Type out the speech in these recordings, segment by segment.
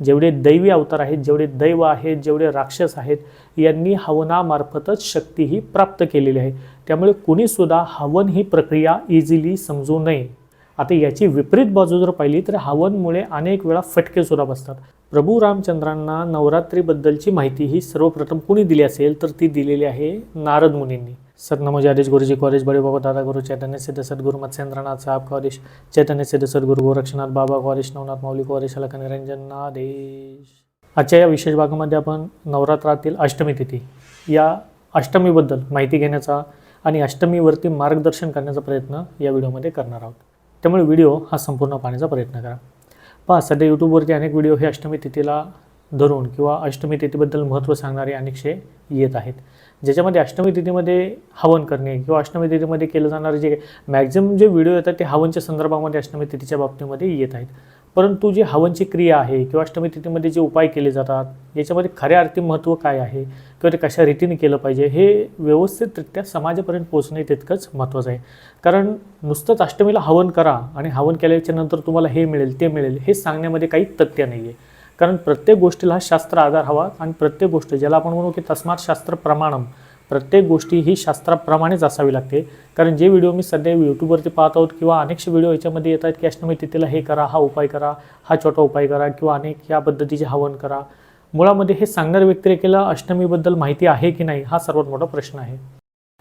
जेवढे दैवी अवतार आहेत जेवढे दैव आहेत जेवढे राक्षस आहेत यांनी हवनामार्फतच शक्ती ही प्राप्त केलेली आहे. त्यामुळे कुणीसुद्धा हवन ही प्रक्रिया इझिली समजू नये. आता याची विपरीत बाजू जर पाहिली तर हवनमुळे अनेक वेळा फटकेसुद्धा बसतात. प्रभू रामचंद्रांना नवरात्रीबद्दलची माहिती ही सर्वप्रथम कुणी दिली असेल तर ती दिलेली आहे नारद मुनींनी. सर नमो आदेश गुरुजी कॉलेज बडे बाबा दादा गुरु चैतन्य सिद्ध सदगुरु मत्स्येंद्रनाथ साहब कॉलेज चैतन्य सिद्ध सदगुरु गोरक्षनाथ बाबा कॉलेज नवनाथ माऊली कॉलेज अलका निरंजनादेश। आजच्या या विशेष भागामध्ये आपण नवरात्रातील अष्टमी तिथी या अष्टमीबद्दल माहिती घेण्याचा आणि अष्टमीवरती मार्गदर्शन करण्याचा प्रयत्न या व्हिडिओमध्ये करणार आहोत. त्यामुळे व्हिडिओ हा संपूर्ण पाहण्याचा प्रयत्न करा. पहा सध्या यूट्यूबवरती अनेक व्हिडिओ हे अष्टमी तिथीला धरून किंवा अष्टमी तिथीबद्दल महत्त्व सांगणारे अनेकशे येत आहेत. ज्याच्यामध्ये अष्टमी तिथीमध्ये हवन करणे किंवा अष्टमी तिथीमध्ये केलं जाणारे जे मॅक्झिमम जे व्हिडिओ येतात ते हवनच्या संदर्भामध्ये अष्टमी तिथीच्या बाबतीमध्ये येत आहेत. परंतु जी हवनची क्रिया आहे किंवा अष्टमी तिथीमध्ये जे उपाय केले जातात याच्यामध्ये खऱ्या अर्थी महत्त्व काय आहे किंवा ते कशा रीतीने केलं पाहिजे हे व्यवस्थितरित्या समाजापर्यंत पोहोचणे तितकंच महत्त्वाचं आहे. कारण नुसतंच अष्टमीला हवन करा आणि हवन केल्याच्यानंतर तुम्हाला हे मिळेल ते मिळेल हे सांगण्यामध्ये काही तथ्य नाही आहे कारण प्रत्येक गोष्टीला शास्त्र आधार हवा आणि प्रत्येक गोष्ट ज्याला आपण म्हणू की तस्मात शास्त्र प्रमाणम प्रत्येक गोष्टी ही शास्त्राप्रमाणेच असावी लागते. कारण जे व्हिडिओ मी सध्या यूट्यूबवरती पाहत आहोत किंवा अनेकशे व्हिडिओ याच्यामध्ये येतात की अष्टमी तिथेला हे करा हा उपाय करा हा छोटा उपाय करा किंवा अनेक या पद्धतीचे हवन करा. मुळामध्ये हे सांगणाऱ्या व्यक्तिरेखेला अष्टमीबद्दल माहिती आहे की नाही हा सर्वात मोठा प्रश्न आहे.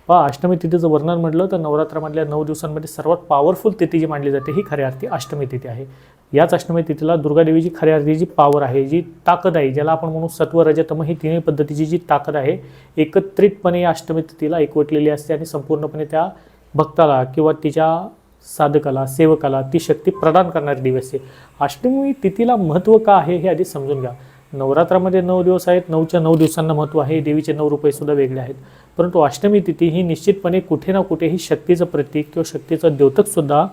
पहा अष्टमी तिथीचं वर्णन म्हटलं तर नवरात्रामधल्या नऊ दिवसांमध्ये सर्वात पॉवरफुल तिथी जी मानली जाते ही खऱ्या अर्थी अष्टमी तिथी आहे. याच अष्टमी तिथीला दुर्गादेवीची खऱ्या अर्थी जी पॉवर आहे जी ताकद आहे ज्याला आपण म्हणू सत्व रजतम ही तिन्ही पद्धतीची जी ताकद आहे एकत्रितपणे या अष्टमी तिथीला एकवटलेली असते आणि संपूर्णपणे त्या भक्ताला किंवा तिच्या साधकाला सेवकाला ती शक्ती प्रदान करणारी दिवस आहे. अष्टमी तिथीला महत्त्व का आहे हे आधी समजून घ्या. नवरात्रामध्ये नऊ दिवस आहेत नऊच्या नऊ दिवसांना महत्त्व आहे देवीचे नऊ रुपयेसुद्धा वेगळे आहेत. परंतु अष्टमी तिथी ही निश्चितपणे कुठे ना कुठे ही शक्तीचं प्रतीक किंवा शक्तीचं द्योतकसुद्धा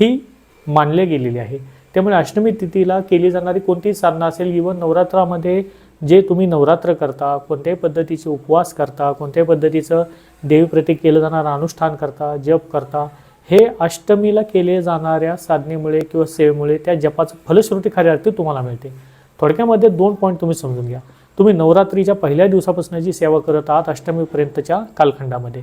ही मानले गेलेली आहे. त्यामुळे अष्टमी तिथीला केली जाणारी कोणतीही साधना असेल इवन नवरात्रामध्ये जे तुम्ही नवरात्र करता कोणत्याही पद्धतीचे उपवास करता कोणत्याही पद्धतीचं देवीप्रती केलं जाणारं अनुष्ठान करता जप करता हे अष्टमीला केले जाणाऱ्या साधनेमुळे किंवा सेवेमुळे त्या जपाचं फलश्रुती खऱ्या अर्थी तुम्हाला मिळते. थोडक्यामध्ये दोन पॉईंट तुम्ही समजून घ्या. तुम्ही नवरात्रीच्या पहिल्या दिवसापासून जी सेवा करत आहात अष्टमीपर्यंतच्या कालखंडामध्ये.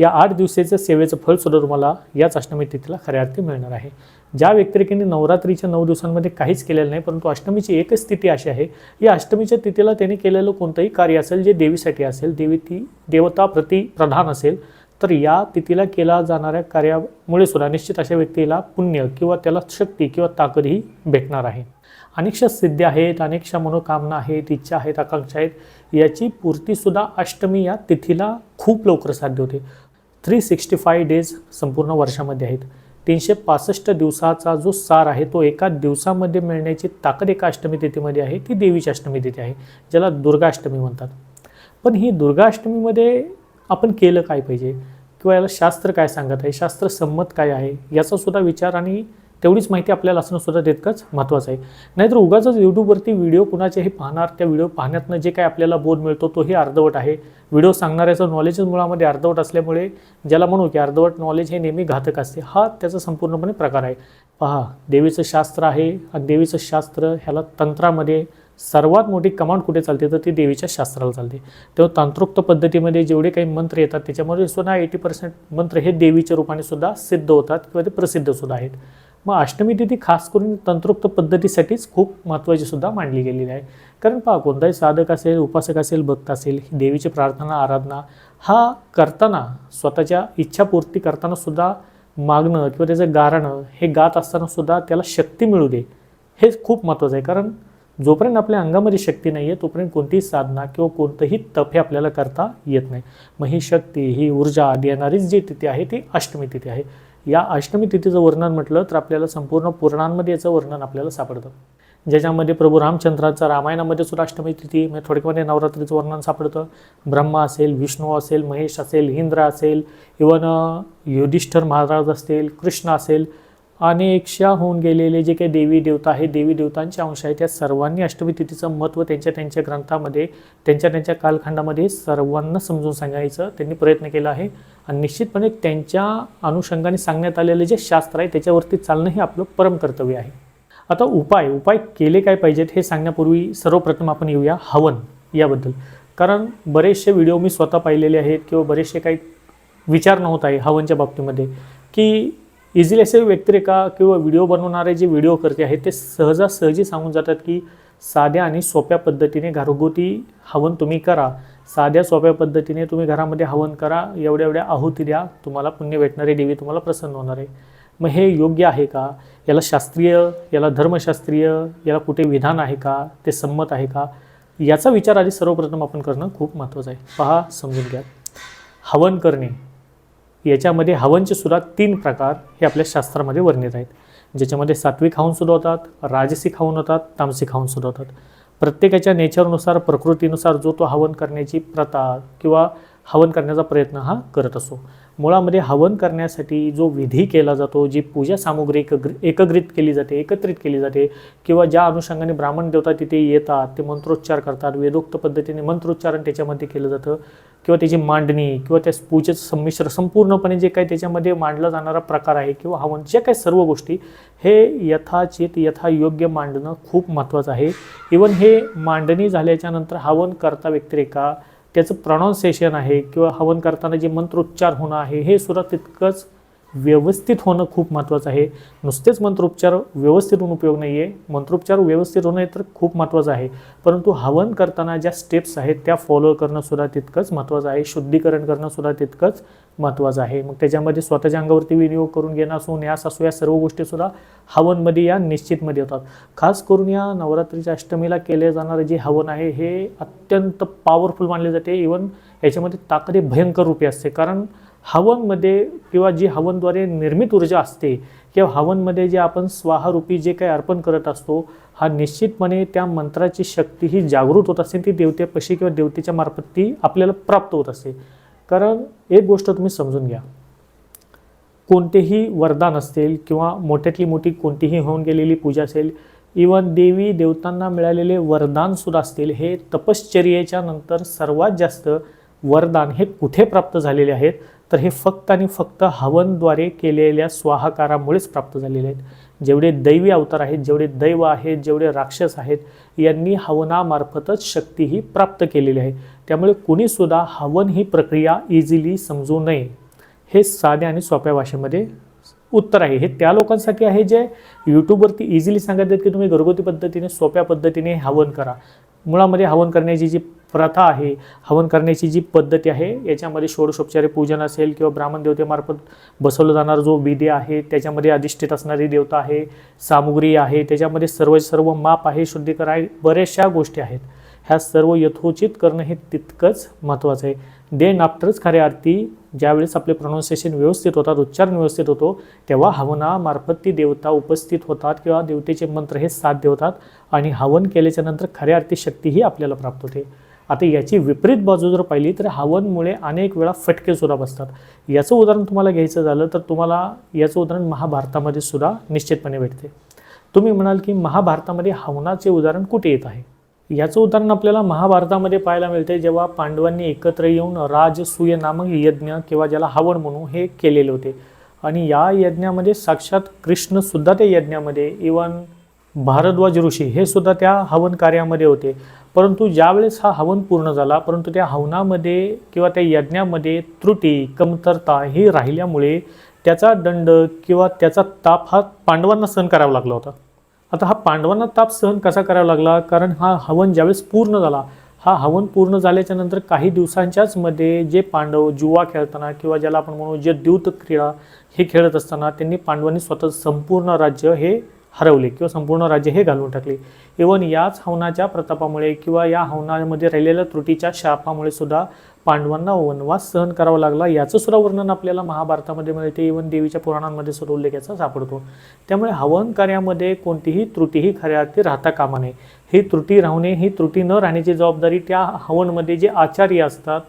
या आठ दिवसाचं सेवेचं फळसुद्धा तुम्हाला याच अष्टमी तिथीला खऱ्या अर्थी मिळणार आहे. ज्या व्यक्तिरेखेने नवरात्रीच्या नऊ दिवसांमध्ये काहीच केलेलं नाही परंतु अष्टमीची एकच स्थिती अशी आहे. या अष्टमीच्या तिथीला त्याने केलेलं कोणतंही कार्य असेल जे देवीसाठी असेल देवी ती देवता प्रति प्रधान असेल तर या तिथीला केला जाणाऱ्या कार्यामुळे सुद्धा निश्चित अशा व्यक्तीला पुण्य किंवा त्याला शक्ती किंवा ताकदही भेटणार आहे. अनेकशा सिद्धी आहेत अनेकशा मनोकामना आहेत इच्छा आहेत आकांक्षा आहेत. याची पूर्तीसुद्धा अष्टमी या तिथीला खूप लवकर साध्य होते. थ्री सिक्स्टी फाय डेज संपूर्ण वर्षामध्ये आहेत. तीनशे पासष्ट दिवसाचा जो सार आहे तो एका दिवसामध्ये मिळण्याची ताकद एका अष्टमी तिथीमध्ये आहे ती देवीची अष्टमी तिथी आहे ज्याला दुर्गाष्टमी म्हणतात. पण ही दुर्गाष्टमीमध्ये आपण केलं काय पाहिजे? किंवा याला शास्त्र काय सांगत आहे? शास्त्र संमत काय आहे? याचा सुद्धा विचार आणि तेवढीच माहिती आपल्याला असणं सुद्धा तितकंच महत्त्वाचं आहे. नाहीतर उगाच यूट्यूबवरती व्हिडिओ कुणाचेही पाहणार त्या व्हिडिओ पाहण्यातनं जे काय आपल्याला बोध मिळतो तोही अर्धवट आहे. व्हिडिओ सांगणाऱ्याचं नॉलेजच मुळामध्ये अर्धवट असल्यामुळे ज्याला म्हणू की अर्धवट नॉलेज हे नेहमी घातक असते. हा त्याचा संपूर्णपणे प्रकार आहे. पहा देवीचं शास्त्र आहे आणि देवीचं शास्त्र ह्याला तंत्रामध्ये सर्वात मोठी कमांड कुठे चालते? तर ती देवीच्या शास्त्राला चालते. तेव्हा तांत्रोक्त पद्धतीमध्ये जेवढे काही मंत्र येतात त्याच्यामध्ये सुद्धा एटी पर्सेंट मंत्र हे देवीच्या रूपाने सुद्धा सिद्ध होतात किंवा ते प्रसिद्ध सुद्धा आहेत. मग अष्टमी तिथी खास करून तंत्रोक्त पद्धतीसाठीच खूप महत्त्वाची सुद्धा मांडली गेलेली आहे. कारण पहा कोणताही साधक असेल उपासक असेल भक्त असेल ही देवीची प्रार्थना आराधना हा करताना स्वतःच्या इच्छापूर्ती करताना सुद्धा मागणं किंवा त्याचं गारणं हे गात असताना सुद्धा त्याला शक्ती मिळू दे हे खूप महत्त्वाचं आहे. कारण जोपर्यंत आपल्या अंगामध्ये शक्ती नाही आहे तोपर्यंत कोणतीही साधना किंवा कोणतंही तप हे आपल्याला करता येत नाही. मग ही शक्ती ही ऊर्जा देणारीच जी तिथी आहे ती अष्टमी तिथी आहे. या अष्टमी तिथीचं वर्णन म्हटलं तर आपल्याला संपूर्ण पुराणांमध्ये याचं वर्णन आपल्याला सापडतं. ज्याच्यामध्ये प्रभू रामचंद्राचा रामायणामध्ये सुद्धा अष्टमी तिथी म्हणजे थोडक्यामध्ये म्हणजे नवरात्रीचं वर्णन सापडतं. ब्रह्मा असेल विष्णू असेल महेश असेल इंद्र असेल इवन युधिष्ठर महाराज असतील कृष्ण असेल अनेकशा होऊन गेलेले जे काही देवी देवता आहे देवी देवतांचे अंश आहेत त्या सर्वांनी अष्टमी तिथीचं महत्त्व त्यांच्या त्यांच्या ग्रंथामध्ये त्यांच्या त्यांच्या कालखंडामध्ये सर्वांना समजून सांगायचं त्यांनी प्रयत्न केला आहे. आणि निश्चितपणे त्यांच्या अनुषंगाने सांगण्यात आलेले जे शास्त्र आहे त्याच्यावरती चालणं हे आपलं परम कर्तव्य आहे. आता उपाय उपाय केले काय पाहिजेत हे सांगण्यापूर्वी सर्वप्रथम आपण येऊया हवन याबद्दल. कारण बरेचसे व्हिडिओ मी स्वतः पाहिलेले आहेत किंवा बरेचसे काही विचार नव्हत आहे हवनच्या बाबतीमध्ये की इझिली असे व्यक्तिरेखा किंवा व्हिडिओ बनवणारे जे व्हिडिओ करते आहेत ते सहजासहजी सांगून जातात की साध्या आणि सोप्या पद्धतीने घरगुती हवन तुम्ही करा. साध्या सोप्या पद्धतीने तुम्ही घरामध्ये हवन करा. एवढ्या एवढ्या आहुती द्या. तुम्हाला पुण्य भेटणारे देवी तुम्हाला प्रसन्न होणार आहे. मग हे योग्य आहे का? याला शास्त्रीय याला धर्मशास्त्रीय याला कुठे विधान आहे का? ते संमत आहे का? याचा विचार आधी सर्वप्रथम आपण करणं खूप महत्त्वाचं आहे. पहा समजून घ्या. हवन करणे. याच्यामध्ये हवनचे सुद्धा तीन प्रकार हे आपल्या शास्त्रामध्ये वर्णित आहेत. ज्याच्यामध्ये सात्विक हवन सुद्धा होतात राजसिक हवन होतात तामसिक हवन सुद्धा होतात प्रत्येकाच्या नेचरनुसार प्रकृतीनुसार जो तो हवन करण्याची प्रथा किंवा हवन करण्याचा प्रयत्न हा करत असो मुळामध्ये हवन करण्यासाठी जो विधी केला जातो जी पूजा सामुग्री एकग्र एकत्रित केली जाते एकत्रित केली जाते किंवा ज्या अनुषंगाने ब्राह्मण देवता तिथे येतात ते मंत्रोच्चार करतात वेदोक्त पद्धतीने मंत्रोच्चारण त्याच्यामध्ये केलं जातं किंवा त्याची मांडणी किंवा त्या पूजेचं संमिश्र संपूर्णपणे जे काही त्याच्यामध्ये मांडला जाणारा प्रकार आहे किंवा हवन ज्या काही सर्व गोष्टी हे यथाचित यथायोग्य मांडणं खूप महत्त्वाचं आहे. इवन हे मांडणी झाल्याच्यानंतर हवन करता व्यतिरेका त्याचं प्रॉनाऊन्सिएशन आहे किंवा हवन करताना जे मंत्रोच्चार होणं आहे हे सुद्धा तितकंच व्यवस्थित होणं खूप महत्त्वाचं आहे. नुसतेच मंत्रोपचार व्यवस्थित होऊन उपयोग नाही आहे मंत्रोपचार व्यवस्थित होणं हे तर खूप महत्त्वाचं आहे. परंतु हवन करताना ज्या स्टेप्स आहेत त्या फॉलो करणंसुद्धा तितकंच महत्त्वाचं आहे. शुद्धीकरण करणंसुद्धा तितकंच महत्त्वाचं आहे. मग त्याच्यामध्ये स्वतःच्या अंगावरती विनियोग करून घेणं असो न्यास असो या सर्व गोष्टीसुद्धा हवनमध्ये या निश्चितमध्ये होतात. खास करून या नवरात्रीच्या अष्टमीला केले जाणारे जे हवन आहे हे अत्यंत पॉवरफुल मानले जाते. इवन याच्यामध्ये ताकदी भयंकर रूपी असते. कारण हवनमध्ये किंवा जी हवनद्वारे निर्मित ऊर्जा असते किंवा हवनमध्ये जे आपण स्वाहारूपी जे काही अर्पण करत असतो हा निश्चितपणे त्या मंत्राची शक्ती ही जागृत होत असते ती देवतेपाशी किंवा देवतेच्या मार्फत ती आपल्याला प्राप्त होत असते कारण एक गोष्ट तुम्ही समजून घ्या. कोणतेही वरदान असतील किंवा मोठ्यातली मोठी कोणतीही होऊन गेलेली पूजा असेल इवन देवी देवतांना मिळालेले वरदानसुद्धा असतील हे तपश्चर्येच्या नंतर सर्वात जास्त वरदान हे कुठे प्राप्त झालेले आहेत? तर हे फक्त आणि फक्त हवनद्वारे केलेल्या स्वाहाकारामुळेच प्राप्त झालेले आहेत. जेवढे दैवी अवतार आहेत जेवढे दैव आहेत जेवढे राक्षस आहेत यांनी हवनामार्फतच शक्ती ही प्राप्त केलेली आहे. त्यामुळे कुणीसुद्धा हवन ही प्रक्रिया इझिली समजू नये. हे साध्या आणि सोप्या भाषेमध्ये उत्तर आहे. हे त्या लोकांसाठी आहे जे यूट्यूबवरती इझिली सांगत आहेत की तुम्ही घरगुती पद्धतीने सोप्या पद्धतीने हवन करा. मुळामध्ये हवन करण्याची जी प्रथा आहे. हवन करण्याची जी पद्धती आहे याच्यामध्ये षोडशोपचारी पूजन असेल किंवा ब्राह्मण देवतेमार्फत बसवला जाणारा जो विधी आहे त्याच्यामध्ये अधिष्ठित असणारी देवता आहे सामुग्री आहे त्याच्यामध्ये सर्व सर्व माप आहे शुद्धीकर आहे बऱ्याचशा गोष्टी आहेत. ह्या सर्व यथोचित करणं हे तितकंच महत्त्वाचं आहे. देन आफ्टरच खऱ्या अर्थी ज्यावेळेस आपले प्रोनाऊन्सिएशन व्यवस्थित होतात उच्चारण व्यवस्थित होतो तेव्हा हवनामार्फत ती देवता उपस्थित होतात किंवा देवतेचे मंत्र हे साध्य होतात आणि हवन केल्याच्यानंतर खऱ्या अर्थी शक्तीही आपल्याला प्राप्त होते. आता याची विपरीत बाजू जर पाहिली तर हवनमुळे अनेक वेळा फटके सुद्धा बसतात. याचं उदाहरण तुम्हाला घ्यायचं झालं तर तुम्हाला याचं उदाहरण महाभारतामध्ये सुद्धा निश्चितपणे भेटते. तुम्ही म्हणाल की महाभारतामध्ये हवनाचे उदाहरण कुठे येत आहे? याचं उदाहरण आपल्याला महाभारतामध्ये पाहायला मिळते जेव्हा पांडवांनी एकत्र येऊन राजसूय नामक यज्ञ किंवा ज्याला हवन म्हणू हे केलेले होते. आणि या यज्ञामध्ये साक्षात कृष्णसुद्धा त्या यज्ञामध्ये इवन भारद्वाज ऋषी हे सुद्धा त्या हवन कार्यामध्ये होते. परंतु ज्यावेळेस हा हवन पूर्ण झाला परंतु त्या हवनामध्ये किंवा त्या यज्ञामध्ये त्रुटी कमतरता ही राहिल्यामुळे त्याचा दंड किंवा त्याचा ताप हा पांडवांना सहन करावा लागला होता. आता हा पांडवांना ताप सहन कसा करावा लागला? कारण हा हवन ज्यावेळेस पूर्ण झाला हा हवन पूर्ण झाल्याच्यानंतर काही दिवसांच्याच मध्ये जे पांडव जुवा खेळताना किंवा ज्याला आपण म्हणू जे द्यूत क्रीडा हे खेळत असताना त्यांनी पांडवांनी स्वतः संपूर्ण राज्य हे हरवले किंवा संपूर्ण राज्य हे घालवून टाकले. इवन याच हवनाच्या प्रतापामुळे किंवा या हवनामध्ये राहिलेल्या त्रुटीच्या शापामुळे सुद्धा पांडवांना वनवास सहन करावा लागला. याचं सुद्धा वर्णन आपल्याला महाभारतामध्ये मिळते. इवन देवीच्या पुराणांमध्ये सुद्धा उल्लेख याचा सापडतो. त्यामुळे हवन कार्यामध्ये कोणतीही त्रुटीही खऱ्या अर्थी राहता कामा नये. ही त्रुटी राहणे ही त्रुटी न राहण्याची जबाबदारी त्या हवनमध्ये जे आचार्य असतात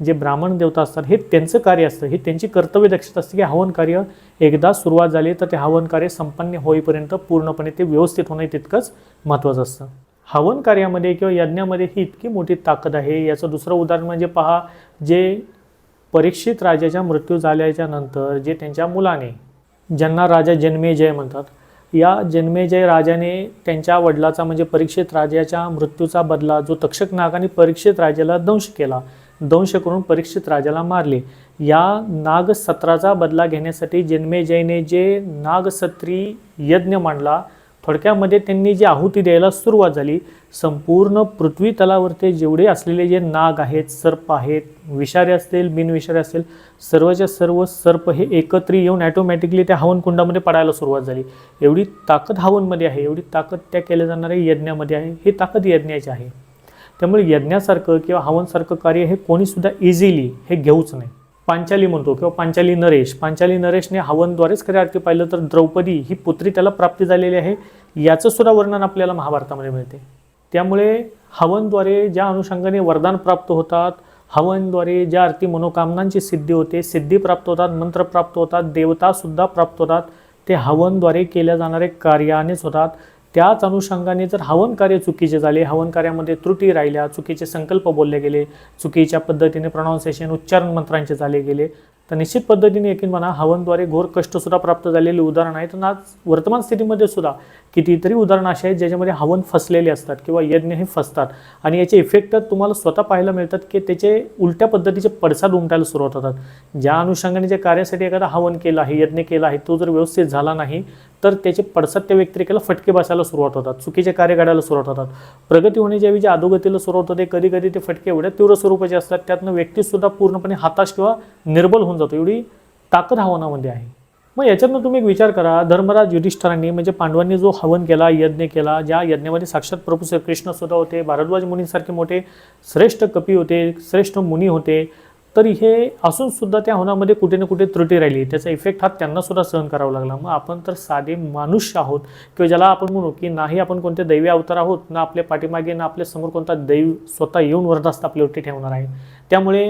जे ब्राह्मण देवता असतात हे त्यांचं कार्य असतं. हे त्यांची कर्तव्य दक्षता असते की हवन कार्य एकदा सुरुवात झाली तर ते हवन कार्य संपन्न होईपर्यंत पूर्णपणे ते व्यवस्थित होणं तितकंच महत्त्वाचं असतं. हवन कार्यामध्ये किंवा यज्ञामध्ये ही इतकी मोठी ताकद आहे. याचं दुसरं उदाहरण म्हणजे पहा जे परीक्षित राजाच्या मृत्यू झाल्याच्यानंतर जे त्यांच्या मुलाने ज्यांना राजा जन्मेजय म्हणतात या जन्मेजय राजाने त्यांच्या वडिलाचा म्हणजे परीक्षित राजाच्या मृत्यूचा बदला जो तक्षक नागाने परीक्षित राजाला दंश केला दंश करून परीक्षित राजाला मारले. या नागसत्राचा बदला घेण्यासाठी जन्मेजयने जे नागसत्री यज्ञ मांडला थोडक्यामध्ये त्यांनी जी आहुती द्यायला सुरुवात झाली संपूर्ण पृथ्वी तलावरती जेवढे असलेले जे नाग आहेत सर्प आहेत विषारी असतील बिनविषारी असतील सर्वच्या सर्व सर्प हे एकत्र येऊन ॲटोमॅटिकली त्या हवनकुंडामध्ये पडायला सुरुवात झाली. एवढी ताकद हवनमध्ये आहे एवढी ताकद त्या केल्या जाणाऱ्या यज्ञामध्ये आहे ही ताकद यज्ञाची आहे. त्यामुळे यज्ञासारखं किंवा हवनसारखं कार्य हे कोणीसुद्धा इझिली हे घेऊच नाही. पांचाली म्हणतो किंवा पांचाली नरेश. पांचाली नरेशने हवनद्वारेच खऱ्या अर्थी पाहिलं तर द्रौपदी ही पुत्री त्याला प्राप्ती झालेली आहे याचं सुद्धा वर्णन आपल्याला महाभारतामध्ये मिळते. त्यामुळे हवनद्वारे ज्या अनुषंगाने वरदान प्राप्त होतात हवनद्वारे ज्या अर्थी मनोकामनांची सिद्धी होते सिद्धी प्राप्त होतात मंत्र प्राप्त होतात देवतासुद्धा प्राप्त होतात ते हवनद्वारे केल्या जाणारे कार्यानेच होतात. त्याच अनुषंगाने जर हवन कार्य चुकीचे झाले हवन कार्यामध्ये त्रुटी राहिल्या चुकीचे संकल्प बोलले गेले चुकीच्या पद्धतीने प्रॉनाऊन्सिएशन उच्चारण मंत्रांचे झाले गेले तर निश्चित पद्धतीने एकीन म्हणा हवनद्वारे घोर कष्टसुद्धा प्राप्त झालेली उदाहरणं आहेत. आणि आज वर्तमान स्थितीमध्ये सुद्धा कितीतरी उदाहरणं अशी आहेत ज्याच्यामध्ये हवन फसलेले असतात किंवा यज्ञ हे फसतात. आणि याचे इफेक्ट तुम्हाला स्वतः पाहायला मिळतात की त्याचे उलट्या पद्धतीचे पडसाद उमटायला सुरुवात होतात. ज्या अनुषंगाने ज्या कार्यासाठी एखादा हवन केलं आहे यज्ञ केला आहे तो जर व्यवस्थित झाला नाही तर त्याचे पडसाद त्या व्यक्तिरेखेला फटके बसायला सुरुवात होतात चुकीचे कार्य घडायला सुरुवात होतात. प्रगती होण्याच्या ऐवजी अधोगतीला सुरुवात होते कधी कधी ते फटके एवढ्या तीव्र स्वरूपाचे असतात त्यातनं व्यक्तीसुद्धा पूर्णपणे हताश किंवा निर्बल होऊन जातो. एवढी ताकद हवनामध्ये आहे. मग याच्यातनं तुम्ही एक विचार करा धर्मराज युधिष्ठरांनी म्हणजे पांडवांनी जो हवन केला यज्ञ केला ज्या यज्ञामध्ये साक्षात प्रभू श्रीकृष्णसुद्धा होते भारद्वाज मुनीसारखे मोठे श्रेष्ठ कपी होते श्रेष्ठ मुनी होते तरी हे असून सुद्धा त्या हवनामध्ये कुठे ना कुठे त्रुटी राहिली. त्याचा इफेक्ट हा त्यांना सुद्धा सहन करावा लागला. मग आपण तर साधे मनुष्य आहोत किंवा ज्याला आपण म्हणू की नाही आपण कोणते दैवी अवतार आहोत ना आपल्या पाठीमागे ना आपल्यासमोर कोणता दैव स्वतः येऊन वरदास्त आपल्यावरती ठेवणार आहे. त्यामुळे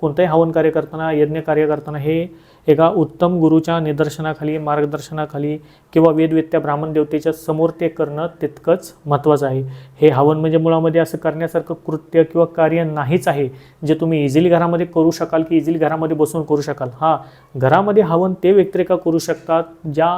कोणतंही हवन कार्य करताना यज्ञ कार्य करताना हे एका उत्तम गुरुच्या निदर्शनाखाली मार्गदर्शनाखाली किंवा वेदवेत्या ब्राह्मण देवतेच्या समोर ते करणं तितकंच महत्त्वाचं आहे. हे हवन म्हणजे मुळामध्ये असं करण्यासारखं कृत्य किंवा कार्य नाहीच आहे जे तुम्ही इझिली घरामध्ये करू शकाल की इझिली घरामध्ये बसून करू शकाल. हां घरामध्ये हवन ते व्यक्तिरेखा करू शकतात ज्या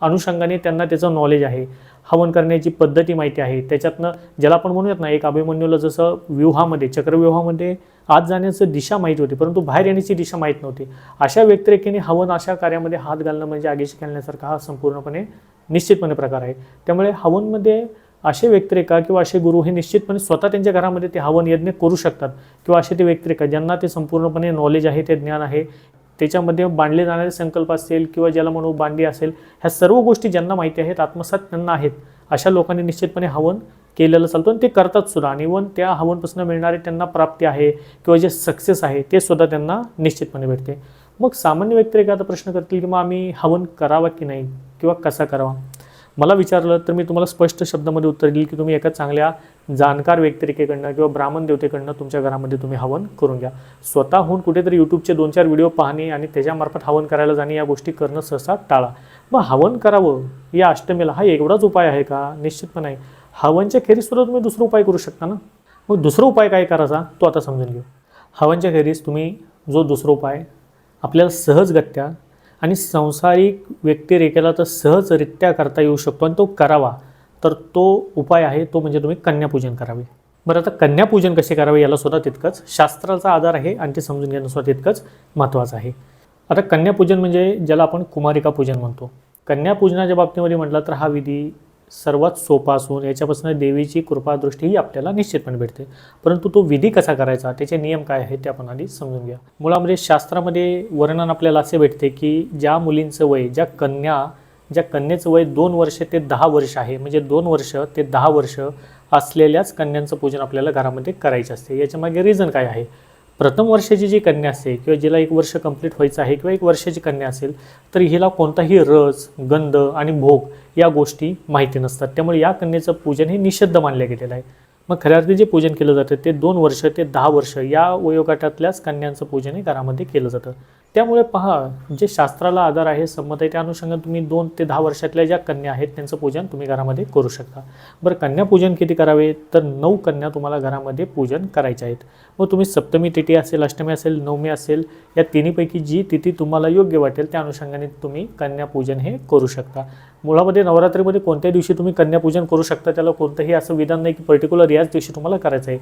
अनुषंगाने त्यांना त्याचं नॉलेज आहे. हवन करण्याची पद्धती माहिती आहे. त्याच्यातनं ज्याला आपण म्हणूयात ना एक अभिमन्यूला जसं व्यूहामध्ये चक्रव्यूहामध्ये आत जाण्याचं दिशा माहीत होती परंतु बाहेर येण्याची दिशा माहीत नव्हती. अशा व्यतिरेकीने हवन अशा कार्यामध्ये हात घालणं म्हणजे आगीशी घालण्यासारखा हा संपूर्णपणे निश्चितपणे प्रकार आहे. त्यामुळे हवनमध्ये असे व्यक्तिरेखा किंवा असे गुरु हे निश्चितपणे स्वतः त्यांच्या घरामध्ये ते हवन यज्ञ करू शकतात किंवा असे ते व्यक्तिरेखा ज्यांना ते संपूर्णपणे नॉलेज आहे ते ज्ञान आहे त्याच्यामध्ये बांधले जाणारे संकल्प असेल किंवा ज्याला म्हणू बांधी असेल ह्या सर्व गोष्टी ज्यांना माहिती आहेत आत्मसात त्यांना आहेत अशा लोकांनी निश्चितपणे हवन केलेलं चालतं आणि ते करतात सुद्धा. आणि इवन त्या हवनपासून मिळणारी त्यांना प्राप्ती आहे किंवा जे सक्सेस आहे ते सुद्धा त्यांना निश्चितपणे भेटते. मग सामान्य व्यक्ती आता प्रश्न करतील की मग आम्ही हवन करावा की नाही किंवा कसा करावा? मला विचारलं तर मी तुम्हाला स्पष्ट शब्दामध्ये उत्तर देईल की तुम्ही एका चांगल्या जाणकार व्यक्तिरेखेकडनं किंवा ब्राह्मण देवतेकडनं तुमच्या घरामध्ये तुम्ही हवन करून घ्या. स्वतःहून कुठेतरी यूट्यूबचे दोन चार व्हिडिओ पाहणे आणि त्याच्यामार्फत हवन करायला जाणे या गोष्टी करणं सहसा टाळा. मग हवन करावं या अष्टमीला हा एवढाच उपाय आहे का? निश्चितपणे हवनच्या खेरीजसुद्धा तुम्ही दुसरा उपाय करू शकता ना? मग दुसरा उपाय काय करायचा? तो आता समजून घेऊ. हवनच्या खेरीज तुम्ही जो दुसरा उपाय आपल्याला सहजगत्या आणि संसारिक व्यक्तिरेखेला तर सहजरित्या करता येऊ शकतो आणि तो करावा. तर तो उपाय आहे तो म्हणजे तुम्ही कन्यापूजन करावे. बरं आता कन्यापूजन कसे करावे याला सुद्धा तितकंच शास्त्राचा आधार आहे आणि ते समजून घेणं सुद्धा तितकंच महत्त्वाचं आहे. आता कन्यापूजन म्हणजे ज्याला आपण कुमारिका पूजन म्हणतो. कन्यापूजनाच्या बाबतीमध्ये म्हटलं तर हा विधी सर्वात सोपा असून याच्यापासून देवीची कृपादृष्टीही आपल्याला निश्चितपणे भेटते. परंतु तो विधी कसा करायचा त्याचे नियम काय आहेत ते आपण आधी समजून घ्या. मुळामध्ये म्हणजे शास्त्रामध्ये वर्णन आपल्याला असे भेटते की ज्या मुलींचं वय ज्या कन्या ज्या कन्येचं वय दोन वर्ष ते दहा वर्ष आहे म्हणजे दोन वर्ष ते दहा वर्ष असलेल्याच कन्यांचं पूजन आपल्याला घरामध्ये करायचे असते. याच्यामागे रिझन काय आहे? प्रथम वर्षाची जी कन्या असते किंवा जिला एक वर्ष कंप्लीट व्हायचं आहे किंवा एक वर्षाची कन्या असेल तर हिला कोणताही रस गंध आणि भोग या गोष्टी माहिती नसतात. त्यामुळे या कन्येचं पूजन हे निषिद्ध मानलं गेलेलं आहे. मग खऱ्या अर्थी जे पूजन केलं जातं ते दोन वर्ष ते दहा वर्ष या वयोगटातल्याच कन्यांचं पूजन हे घरामध्ये केलं जातं. त्यामुळे पहा जे शास्त्राला आधार आहे संमत आहे त्या अनुषंगाने तुम्ही दोन ते दहा वर्षातल्या ज्या कन्या आहेत त्यांचं पूजन तुम्ही घरामध्ये करू शकता. बरं कन्यापूजन किती करावे? तर नऊ कन्या तुम्हाला घरामध्ये पूजन करायचे आहेत. मग तुम्ही सप्तमी तिथी असेल अष्टमी असेल नवमी असेल या तिन्हीपैकी जी तिथी तुम्हाला योग्य वाटेल त्या अनुषंगाने तुम्ही कन्यापूजन हे करू शकता. मुळामध्ये नवरात्रीमध्ये कोणत्या दिवशी तुम्ही कन्यापूजन करू शकता त्याला कोणतंही असं विधान नाही की पर्टिक्युलर याच दिवशी तुम्हाला करायचं आहे.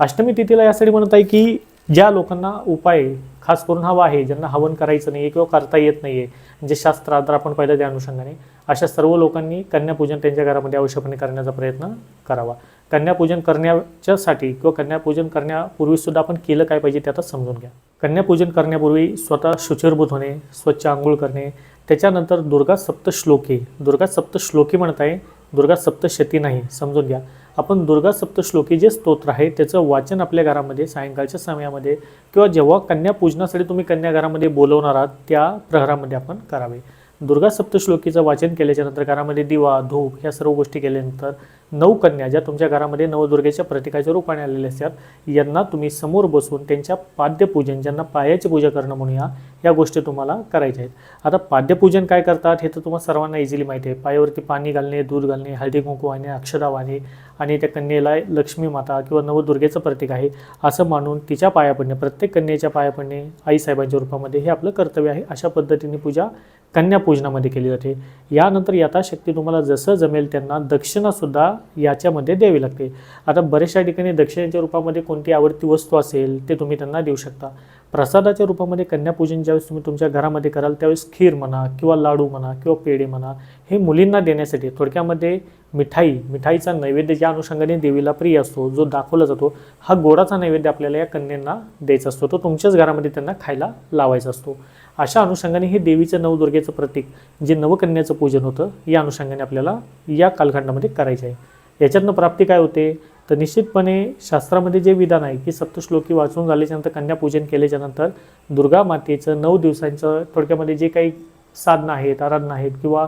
अष्टमी तिथीला यासाठी म्हणत आहे की ज्या लोकांना उपाय खास करून हवा आहे ज्यांना हवन करायचं नाही आहे किंवा करता येत नाही आहे जे शास्त्र आधार आपण पाहिलं त्या अनुषंगाने अशा सर्व लोकांनी कन्यापूजन त्यांच्या घरामध्ये आवश्यकपणे करण्याचा प्रयत्न करावा. कन्यापूजन करण्याच्यासाठी किंवा कन्यापूजन करण्यापूर्वीसुद्धा आपण केलं काय पाहिजे ते आता समजून घ्या. कन्यापूजन करण्यापूर्वी स्वतः शुचिरभूत होणे स्वच्छ आंघोळ करणे त्याच्यानंतर दुर्गा सप्तश्लोकी दुर्गा सप्तश्लोकी म्हणत आहे दुर्गा सप्तशती नाही समजून घ्या. आपण दुर्गा सप्तश्लोकी जे स्तोत्र आहे त्याचं वाचन आपल्या घरामध्ये सायंकाळच्या समयामध्ये किंवा जेव्हा कन्या पूजनासाठी तुम्ही कन्या घरामध्ये बोलवणार आहात त्या प्रहरामध्ये आपण करावे. दुर्गा सप्तश्लोकीचं वाचन केल्याच्यानंतर घरामध्ये दिवा धूप ह्या सर्व गोष्टी केल्यानंतर नऊ कन्या ज्या तुमच्या घरामध्ये नवदुर्गेच्या प्रतीकाच्या रूपाने आलेल्या असतात यांना तुम्ही समोर बसून त्यांच्या पाद्यपूजन ज्यांना पायाची पूजा करणं म्हणूया या गोष्टी तुम्हाला करायच्या आहेत. आता पाद्यपूजन काय करतात हे तर तुम्हाला सर्वांना इझिली माहिती आहे. पायावरती पाणी घालणे दूध घालणे हळदी कुंकू वाहणे अक्षदा वाहणे आणि त्या कन्येला लक्ष्मी माता किंवा नवदुर्गेचं प्रतीक आहे असं मानून तिच्या पाया पडणे प्रत्येक कन्येच्या पाया पडणे आईसाहेबांच्या रूपामध्ये हे आपलं कर्तव्य आहे. अशा पद्धतीने पूजा कन्यापूजनामध्ये केली जाते. यानंतर यथाशक्ती तुम्हाला जसं जमेल त्यांना दक्षिणासुद्धा याच्यामध्ये द्यावी लागते. आता बऱ्याचशा ठिकाणी दक्षिणेच्या रूपामध्ये कोणती आवडती वस्तू असेल ते तुम्ही त्यांना देऊ शकता. प्रसादाच्या रूपामध्ये कन्यापूजन ज्यावेळेस तुम्ही तुमच्या घरामध्ये कराल त्यावेळेस खीर म्हणा किंवा लाडू म्हणा किंवा पेढे म्हणा हे मुलींना देण्यासाठी थोडक्यामध्ये मिठाई मिठाईचा नैवेद्य ज्या अनुषंगाने देवीला प्रिय असतो जो दाखवला जातो हा गोडाचा नैवेद्य आपल्याला या कन्यांना द्यायचा असतो. तो तुमच्याच घरामध्ये त्यांना खायला लावायचा असतो. अशा अनुषंगाने हे देवीचं नवदुर्गेचं प्रतीक जे नवकन्याचं पूजन होतं या अनुषंगाने आपल्याला या कालखंडामध्ये करायचं आहे. याच्यातनं प्राप्ती काय होते? तर निश्चितपणे शास्त्रामध्ये जे विधान आहे की सप्तश्लोकी वाचून झाल्याच्यानंतर कन्यापूजन केल्याच्यानंतर दुर्गा मातेचं नऊ दिवसांचं थोडक्यामध्ये जे काही साधनं आहेत आराधना आहेत किंवा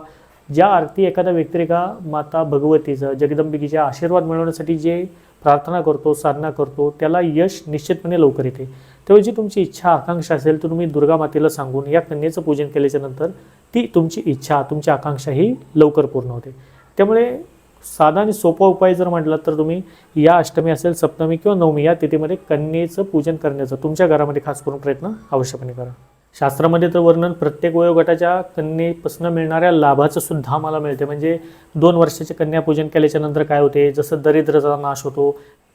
ज्या आरती एखाद्या व्यक्तिरेखा माता भगवतीचं जगदंबिकेचा आशीर्वाद मिळवण्यासाठी जे प्रार्थना करतो साधना करतो त्याला यश निश्चितपणे लवकर येते. तेव्हा जी तुमची इच्छा आकांक्षा असेल तर तुम्ही दुर्गा मातेला सांगून या कन्येचं पूजन केल्याच्यानंतर ती तुमची इच्छा तुमची आकांक्षा ही लवकर पूर्ण होते. त्यामुळे साधा आणि सोपा उपाय जर म्हटला तर तुम्ही या अष्टमी असेल सप्तमी किंवा नवमी या तिथीमध्ये कन्येचं पूजन करण्याचं तुमच्या घरामध्ये खास करून प्रयत्न आवश्यकपणे करा. शास्त्रामध्ये तर वर्णन प्रत्येक वयोगटाच्या कन्येपासून मिळणाऱ्या लाभाचं सुद्धा आम्हाला मिळते. म्हणजे दोन वर्षाचे कन्यापूजन केल्याच्यानंतर काय होते? जसं दरिद्रचा नाश होतो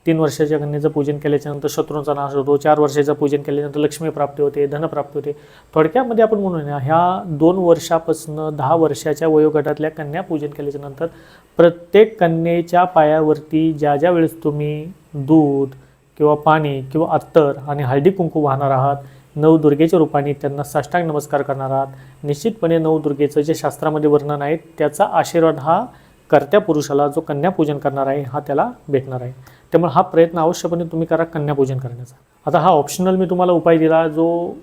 तीन वर्षाच्या कन्येचं पूजन केल्याच्यानंतर शत्रूंचा नाश होतो चार वर्षाचं पूजन केल्यानंतर लक्ष्मी प्राप्ती होते धनप्राप्ती होते. थोडक्यामध्ये आपण म्हणूया ह्या दोन वर्षापासून दहा वर्षाच्या वयोगटातल्या कन्या पूजन केल्याच्यानंतर प्रत्येक कन्येच्या पायावरती ज्या ज्या वेळेस तुम्ही दूध किंवा पाणी किंवा अत्तर आणि हळदी कुंकू वाहणार आहात नवदुर्गेच्या रूपाने त्यांना साष्टांग नमस्कार करणार आहात निश्चितपणे नवदुर्गेचं जे शास्त्रामध्ये वर्णन आहे त्याचा आशीर्वाद हा कर्त्या पुरुषाला जो कन्यापूजन करणार आहे हा त्याला भेटणार आहे. त्यामुळे हा प्रयत्न अवश्यपणे तुम्ही करा कन्यापूजन करण्याचा. आता हा ऑप्शनल मी तुम्हाला उपाय दिला जो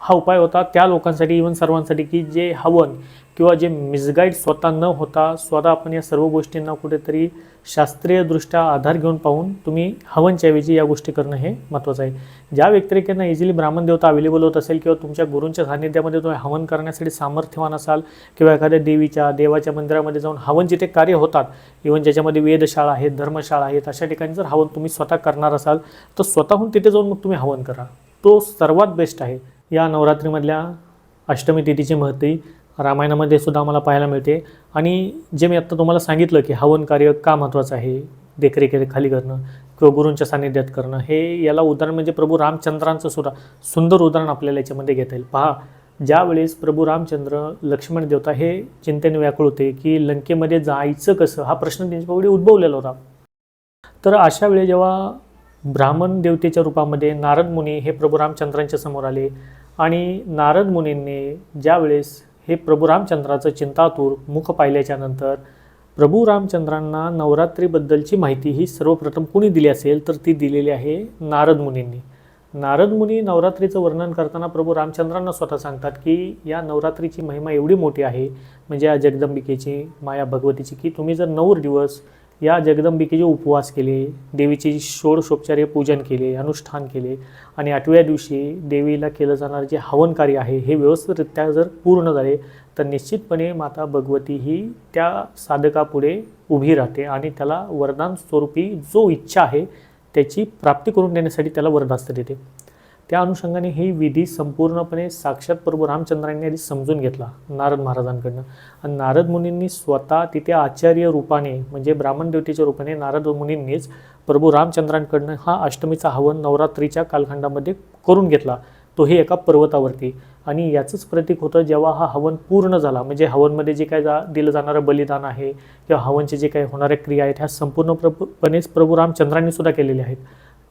हा उपाय होता त्या लोकांसाठी इवन सर्वांसाठी की जे हवन किंवा जे मिसगाईड स्वतः न होता स्वतः आपण या सर्व गोष्टींना कुठेतरी शास्त्रीयदृष्ट्या आधार घेऊन पाहून तुम्ही हवनच्याऐवजी या गोष्टी करणं हे महत्त्वाचं आहे. ज्या व्यक्तिरेखांना इझिली ब्राह्मण देवता अवेलेबल होत असेल किंवा तुमच्या गुरूंच्या सान्निध्यामध्ये तुम्ही हवन करण्यासाठी सामर्थ्यवान असाल किंवा एखाद्या देवीच्या देवाच्या मंदिरामध्ये जाऊन हवन जिथे कार्य होतात इवन ज्याच्यामध्ये वेधशाळा आहेत धर्मशाळा आहेत अशा ठिकाणी जर हवन तुम्ही स्वतः करणार असाल तर स्वतःहून तिथे जाऊन मग तुम्ही हवन करा. तो सर्वात बेस्ट आहे. या नवरात्रीमधल्या अष्टमी तिथीची महती रामायणामध्ये सुद्धा आम्हाला पाहायला मिळते. आणि जे मी आत्ता तुम्हाला सांगितलं की हवन कार्य का महत्त्वाचं आहे देखरेखीखाली करणं किंवा गुरूंच्या सान्निध्यात करणं हे याला उदाहरण म्हणजे प्रभू रामचंद्रांचं सुद्धा सुंदर उदाहरण आपल्याला याच्यामध्ये घेता येईल. पहा ज्यावेळेस प्रभू रामचंद्र लक्ष्मण देवता हे चिंतेने व्याकुळ होते की लंकेमध्ये जायचं कसं हा प्रश्न त्यांच्या पुढे उद्भवलेला होता. तर अशा वेळी जेव्हा ब्राह्मण देवतेच्या रूपामध्ये नारद मुनी हे प्रभू रामचंद्रांच्या समोर आले आणि नारद मुनींनी ज्यावेळेस हे प्रभू रामचंद्राचं चिंतातूर मुख पाहिल्याच्या नंतर प्रभू रामचंद्रांना नवरात्रीबद्दलची माहिती ही सर्वप्रथम कुणी दिली असेल तर ती दिलेली आहे नारद मुनींनी. नारद मुनी नवरात्रीचं वर्णन करताना प्रभू रामचंद्रांना स्वतः सांगतात की या नवरात्रीची महिमा एवढी मोठी आहे म्हणजे या जगदंबिकेची माया भगवतीची की तुम्ही जर नऊ दिवस या जगदंबिकेचे उपवास केले देवीचे षोडशोपचारे पूजन केले अनुष्ठान केले आणि आठव्या दिवशी देवीला केलं जाणारं जे हवन कार्य आहे हे व्यवस्थितरित्या जर पूर्ण झाले तर निश्चितपणे माता भगवती ही त्या साधकापुढे उभी राहते आणि त्याला वरदान स्वरूपी जो इच्छा आहे त्याची प्राप्ती करून देण्यासाठी त्याला वरदास्त देते. त्या अनुषंगाने ही विधी संपूर्णपणे साक्षात प्रभू रामचंद्रांनी आधी समजून घेतला नारद महाराजांकडनं. आणि नारद मुनींनी स्वतः तिथे आचार्य रूपाने म्हणजे ब्राह्मण देवतेच्या रूपाने नारद मुनींनीच प्रभू रामचंद्रांकडनं हा अष्टमीचा हवन नवरात्रीच्या कालखंडामध्ये करून घेतला. तोही एका पर्वतावरती. आणि याचंच प्रतीक होतं जेव्हा हा हवन पूर्ण झाला म्हणजे हवनमध्ये जे काय जा दिलं जाणारं बलिदान आहे किंवा हवनचे जे काही होणाऱ्या क्रिया आहेत ह्या संपूर्ण प्रभूपणेच प्रभू रामचंद्रांनी सुद्धा केलेल्या आहेत.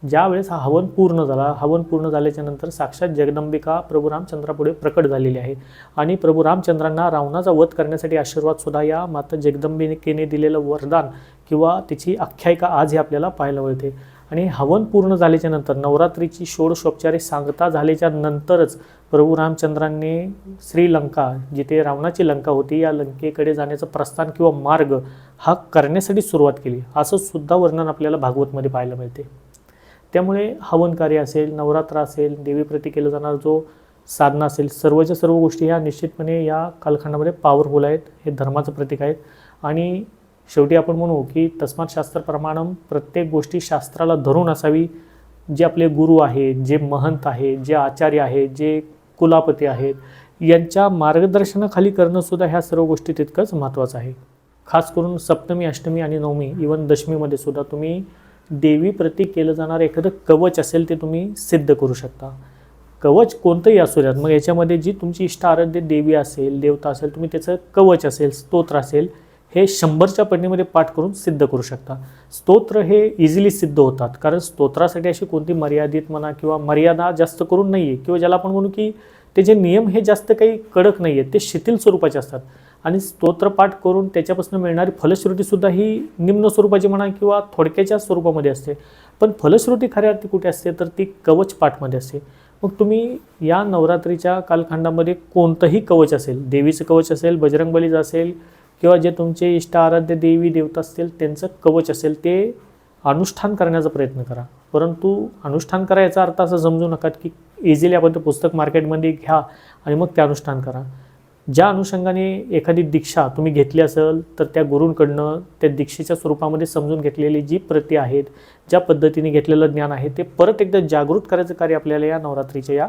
ज्यावेळेस हा हवन पूर्ण झाला हवन पूर्ण झाल्याच्यानंतर साक्षात जगदंबिका प्रभू रामचंद्रापुढे प्रकट झालेली आहे. आणि प्रभू रामचंद्रांना रावणाचा वध करण्यासाठी आशीर्वाद सुद्धा या माता जगदंबिकेने दिलेलं वरदान किंवा तिची आख्यायिका आजही आपल्याला पाहायला मिळते. आणि हवन पूर्ण झाल्याच्यानंतर नवरात्रीची षोडशोपचारे सांगता झाल्याच्या नंतरच प्रभू रामचंद्रांनी श्रीलंका जिथे रावणाची लंका होती या लंकेकडे जाण्याचं प्रस्थान किंवा मार्ग हा करण्यासाठी सुरुवात केली. असं सुद्धा वर्णन आपल्याला भागवतमध्ये पाहायला मिळते. त्यामुळे हवन कार्य असेल नवरात्र असेल देवीप्रती केलं जाणार जो साधना असेल सर्वच्या सर्व गोष्टी ह्या निश्चितपणे या कालखंडामध्ये पॉवरफुल आहेत. हे धर्माचं प्रतीक आहेत. आणि शेवटी आपण म्हणू की तस्मात शास्त्रप्रमाणम प्रत्येक गोष्टी शास्त्राला धरून असावी. जे आपले गुरु आहेत जे महंत आहेत जे आचार्य आहेत जे कुलापती आहेत यांच्या मार्गदर्शनाखाली करणंसुद्धा ह्या सर्व गोष्टी तितकंच महत्त्वाचं आहे. खास करून सप्तमी अष्टमी आणि नवमी इवन दशमीमध्ये सुद्धा तुम्ही देवीप्रती केलं जाणारं एखादं कवच असेल ते तुम्ही सिद्ध करू शकता. कवच कोणतंही असू द्यात. मग याच्यामध्ये जी तुमची इष्ट आराध्य देवी असेल देवता असेल तुम्ही त्याचं कवच असेल स्तोत्र असेल हे शंभरच्या पडणीमध्ये पाठ करून सिद्ध करू शकता. स्तोत्र हे इझिली सिद्ध होतात. कारण स्तोत्रासाठी अशी कोणती मर्यादित म्हणा किंवा मर्यादा जास्त करून नाही आहे किंवा ज्याला आपण म्हणू की ते जे नियम हे जास्त काही कडक नाही आहेत ते शिथिल स्वरूपाचे असतात. आणि स्तोत्रपाठ करून त्याच्यापासून मिळणारी फलश्रुतीसुद्धा ही निम्न स्वरूपाची म्हणा किंवा थोडक्याच्या स्वरूपामध्ये असते. पण फलश्रुती खऱ्या अर्थी कुठे असते? तर ती कवच पाठमध्ये असते. मग तुम्ही या नवरात्रीच्या कालखंडामध्ये कोणतंही कवच असेल देवीचं कवच असेल बजरंगबलीचं असेल किंवा जे तुमचे इष्ट आराध्य देवी देवता असतील त्यांचं कवच असेल ते अनुष्ठान करण्याचा प्रयत्न करा. परंतु अनुष्ठान करा याचा अर्थ असं समजू नका की इझिली आपण ते पुस्तक मार्केटमध्ये घ्या आणि मग ते अनुष्ठान करा. ज्या अनुषंगाने एखादी दीक्षा तुम्ही घेतली असेल तर त्या गुरूंकडनं त्या दीक्षेच्या स्वरूपामध्ये समजून घेतलेली जी प्रती आहेत ज्या पद्धतीने घेतलेलं ज्ञान आहे ते परत एकदा जागृत करायचं कार्य आपल्याला या नवरात्रीच्या या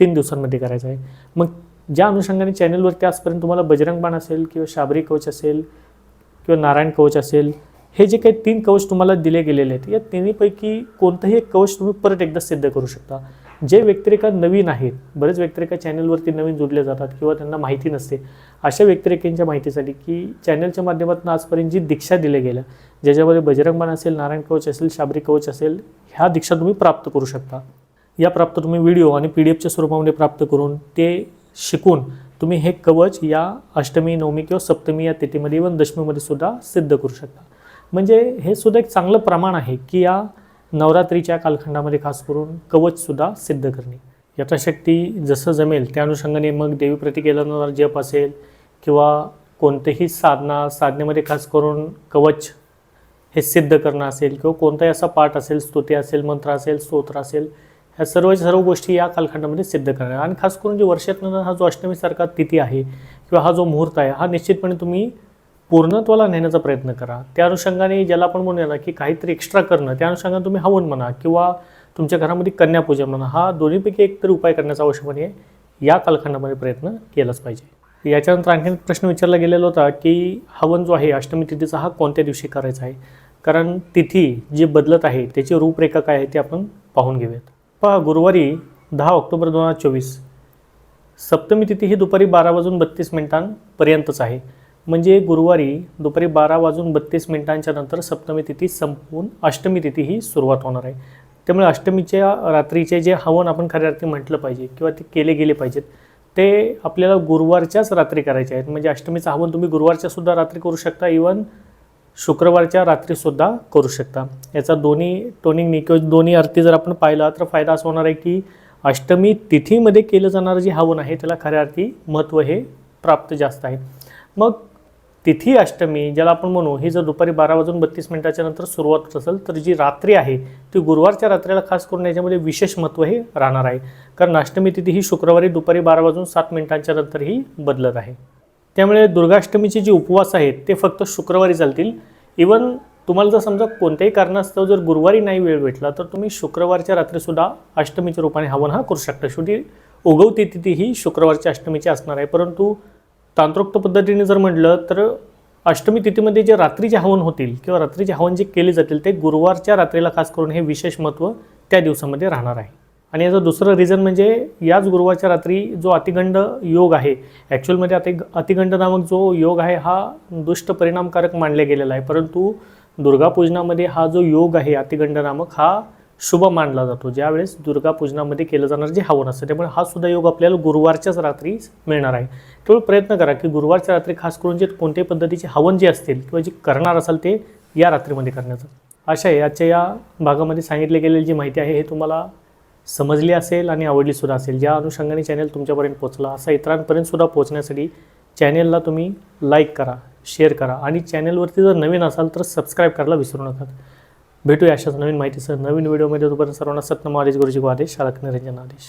तीन दिवसांमध्ये करायचं आहे. मग ज्या अनुषंगाने चॅनलवरती आजपर्यंत तुम्हाला बजरंग बाण असेल किंवा शाबरी कवच असेल किंवा नारायण कवच असेल हे जे काही तीन कवच तुम्हाला दिले गेलेले आहेत या तिन्हीपैकी कोणतंही एक कवच तुम्ही परत एकदा सिद्ध करू शकता. जे व्यक्तिरेखा नवीन आहेत बरेच व्यक्तिरेखा चॅनलवरती नवीन जोडले जातात किंवा त्यांना माहिती नसते अशा व्यक्तिरेखेंच्या माहितीसाठी की चॅनलच्या माध्यमातून आजपर्यंत जी दीक्षा दिल्या गेल्या ज्याच्यामध्ये बजरंगबाण असेल नारायण कवच असेल शाबरी कवच असेल ह्या दीक्षा तुम्ही प्राप्त करू शकता. या प्राप्त तुम्ही व्हिडिओ आणि पी डी एफच्या स्वरूपामध्ये प्राप्त करून ते शिकून तुम्ही हे कवच या अष्टमी नवमी किंवा सप्तमी या तिथीमध्ये इवन दशमीमध्ये सुद्धा सिद्ध करू शकता. म्हणजे हे सुद्धा एक चांगलं प्रमाण आहे की या नवरात्रीच्या कालखंडामध्ये खास करून कवचसुद्धा सिद्ध करणे. यथाशक्ती जसं जमेल त्या अनुषंगाने मग देवीप्रती प्रतिकेला जाणारा जप असेल किंवा कोणतेही साधना साधनेमध्ये खास करून कवच हे सिद्ध करणं असेल किंवा कोणताही असा पाठ असेल स्तुती असेल मंत्र असेल स्तोत्र असेल ह्या सर्व सर्व गोष्टी या कालखंडामध्ये सिद्ध करणार. आणि खास करून जे वर्षातनं हा जो अष्टमीसारखा तिथी आहे किंवा हा जो मुहूर्त आहे हा निश्चितपणे तुम्ही पूर्णत्वाला नेण्याचा प्रयत्न करा. त्या अनुषंगाने ज्याला आपण म्हणूया ना की काहीतरी एक्स्ट्रा करणं त्या अनुषंगाने तुम्ही हवन म्हणा किंवा तुमच्या घरामध्ये कन्यापूजन म्हणा हा दोन्हीपैकी एकतरी उपाय करण्याचा आवश्यकपणे या कालखंडामध्ये प्रयत्न केलाच पाहिजे. याच्यानंतर आणखीन एक प्रश्न विचारला गेलेला होता की हवन जो आहे अष्टमी तिथीचा हा कोणत्या दिवशी करायचा आहे? कारण तिथी जी बदलत आहे त्याची रूपरेखा काय आहे ते आपण पाहून घेऊयात. पहा गुरुवारी दहा ऑक्टोबर दोन हजार चोवीस सप्तमी तिथी ही दुपारी बारा वाजून बत्तीस मिनिटांपर्यंतच आहे. म्हणजे गुरुवारी दुपारी बारा वाजून बत्तीस मिनिटांच्या नंतर सप्तमी तिथी संपून अष्टमी तिथी ही सुरुवात होणार आहे. त्यामुळे अष्टमीच्या रात्रीचे जे हवन आपण खऱ्या अर्थी म्हटलं पाहिजे किंवा ते केले गेले पाहिजेत ते आपल्याला गुरुवारच्याच रात्री करायचे आहेत. म्हणजे अष्टमीचं हवन तुम्ही गुरुवारच्या सुद्धा रात्री करू शकता इवन शुक्रवारच्या रात्रीसुद्धा करू शकता. याचा दोन्ही टोनिंग किंवा दोन्ही अर्थी जर आपण पाहिला तर फायदा असा होणार आहे की अष्टमी तिथीमध्ये केलं जाणारं जे हवन आहे त्याला खऱ्या अर्थी महत्त्व हे प्राप्त जास्त आहे. मग तिथी अष्टमी ज्याला आपण म्हणू ही जर दुपारी बारा वाजून बत्तीस मिनिटाच्या नंतर सुरुवात होत असेल तर जी रात्री आहे ती गुरुवारच्या रात्रीला खास करून याच्यामध्ये विशेष महत्त्व हे राहणार आहे. कारण अष्टमी तिथी ही शुक्रवारी दुपारी बारा वाजून सात मिनिटांच्या नंतर ही बदलत आहे. त्यामुळे दुर्गाष्टमीचे जे उपवास आहेत ते फक्त शुक्रवारी चालतील. इवन तुम्हाला जर समजा कोणत्याही कारणास्तव जर गुरुवारी नाही वेळ भेटला तर तुम्ही शुक्रवारच्या रात्रीसुद्धा अष्टमीच्या रूपाने हवन हा करू शकता. शेवटी उगवती तिथी ही शुक्रवारच्या अष्टमीची असणार आहे. परंतु तांत्रोक्त पद्धतीने जर म्हटलं तर अष्टमी तिथीमध्ये जे रात्रीचे हवन होतील किंवा रात्रीचे हवन जे केले जातील ते गुरुवारच्या रात्रीला खास करून हे विशेष महत्त्व त्या दिवसामध्ये राहणार आहे. आणि याचं दुसरं रिझन म्हणजे याच गुरुवारच्या रात्री जो अतिगंड योग आहे ॲक्च्युअलमध्ये अति अतिगंड नामक जो योग आहे हा दुष्ट परिणामकारक मानला गेलेला आहे. परंतु दुर्गापूजनामध्ये हा जो योग आहे अतिगंड नामक हा शुभ मानला जातो. ज्यावेळेस दुर्गापूजनामध्ये केलं जाणार जे हवन असतं त्यामुळे हा सुद्धा योग आपल्याला गुरुवारच्याच रात्री मिळणार आहे. त्यामुळे प्रयत्न करा की गुरुवारच्या रात्री खास करून जे कोणत्याही पद्धतीचे हवन जे असतील किंवा जे करणार असाल ते या रात्रीमध्ये करण्याचं. अशा आहे आजच्या या भागामध्ये सांगितले गेलेली जी माहिती आहे हे तुम्हाला समजली असेल आणि आवडलीसुद्धा असेल. ज्या अनुषंगाने चॅनल तुमच्यापर्यंत पोचला असा इतरांपर्यंत सुद्धा पोहोचण्यासाठी चॅनेलला तुम्ही लाईक करा शेअर करा आणि चॅनेलवरती जर नवीन असाल तर सबस्क्राईब करायला विसरू नका. भेटूया अशाच नवीन माहितीसह नवीन व्हिडिओमध्ये. तोपर्यंत सर्वांना सत्य महादेश गुरुजी आदेश शालक निरंजन आदेश.